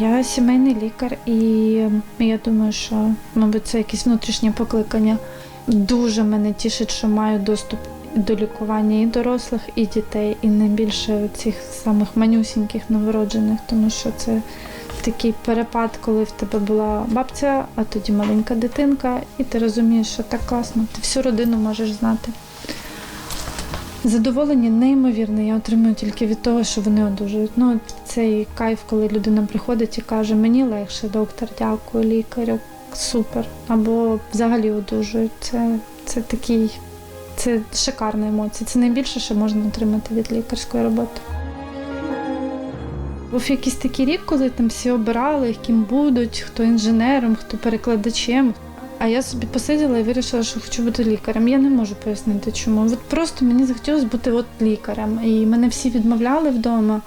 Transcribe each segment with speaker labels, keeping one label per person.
Speaker 1: Я сімейний лікар, і я думаю, що, мабуть, це якесь внутрішнє покликання. Дуже мене тішить, що маю доступ до лікування і дорослих, і дітей, і найбільше цих самих манюсіньких новороджених, тому що це такий перепад, коли в тебе була бабця, а тоді маленька дитинка, і ти розумієш, що так класно, ти всю родину можеш знати. Задоволення неймовірне, я отримую тільки від того, що вони одужують. Ну, цей кайф, коли людина приходить і каже, мені легше, доктор, дякую, лікарю, супер. Або взагалі одужують. Це, це такий, це шикарна емоція. Це найбільше, що можна отримати від лікарської роботи. Був якийсь такий рік, коли там всі обирали, ким будуть, хто інженером, хто перекладачем. А я собі посиділа і вирішила, що хочу бути лікарем. Я не можу пояснити, чому. От просто мені захотілося бути от лікарем. І мене всі відмовляли вдома.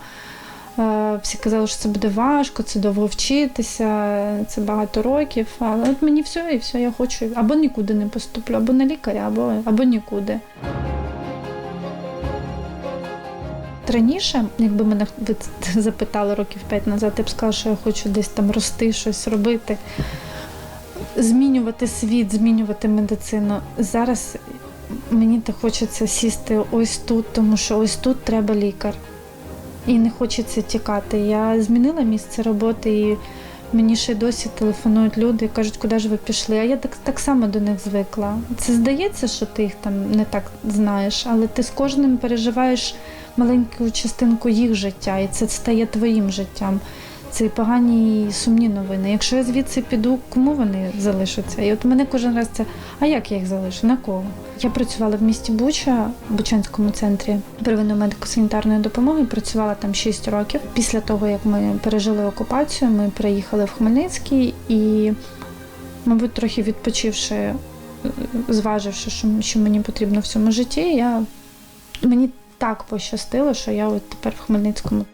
Speaker 1: Е, Всі казали, що це буде важко, це довго вчитися, це багато років. Але от мені все і все, я хочу або нікуди не поступлю, або на лікаря, або, або нікуди. Раніше, якби мене запитали років п'ять назад, я б сказала, що я хочу десь там рости, щось робити, змінювати світ, змінювати медицину. Зараз мені так хочеться сісти ось тут, тому що ось тут треба лікар. І не хочеться тікати. Я змінила місце роботи і мені ще досі телефонують люди і кажуть, куди ж ви пішли. А я так, так само до них звикла. Це здається, що ти їх там не так знаєш, але ти з кожним переживаєш маленьку частинку їх життя, і це стає твоїм життям. Це погані і сумні новини. Якщо я звідси піду, кому вони залишаться? І от мене кожен раз це, а як я їх залишу? На кого? Я працювала в місті Буча, в Бучанському центрі первинної медико-санітарної допомоги. Працювала там 6 років. Після того, як ми пережили окупацію, ми приїхали в Хмельницький і, мабуть, трохи відпочивши, зваживши, що мені потрібно в цьому житті, я мені так пощастило, що я от тепер в Хмельницькому.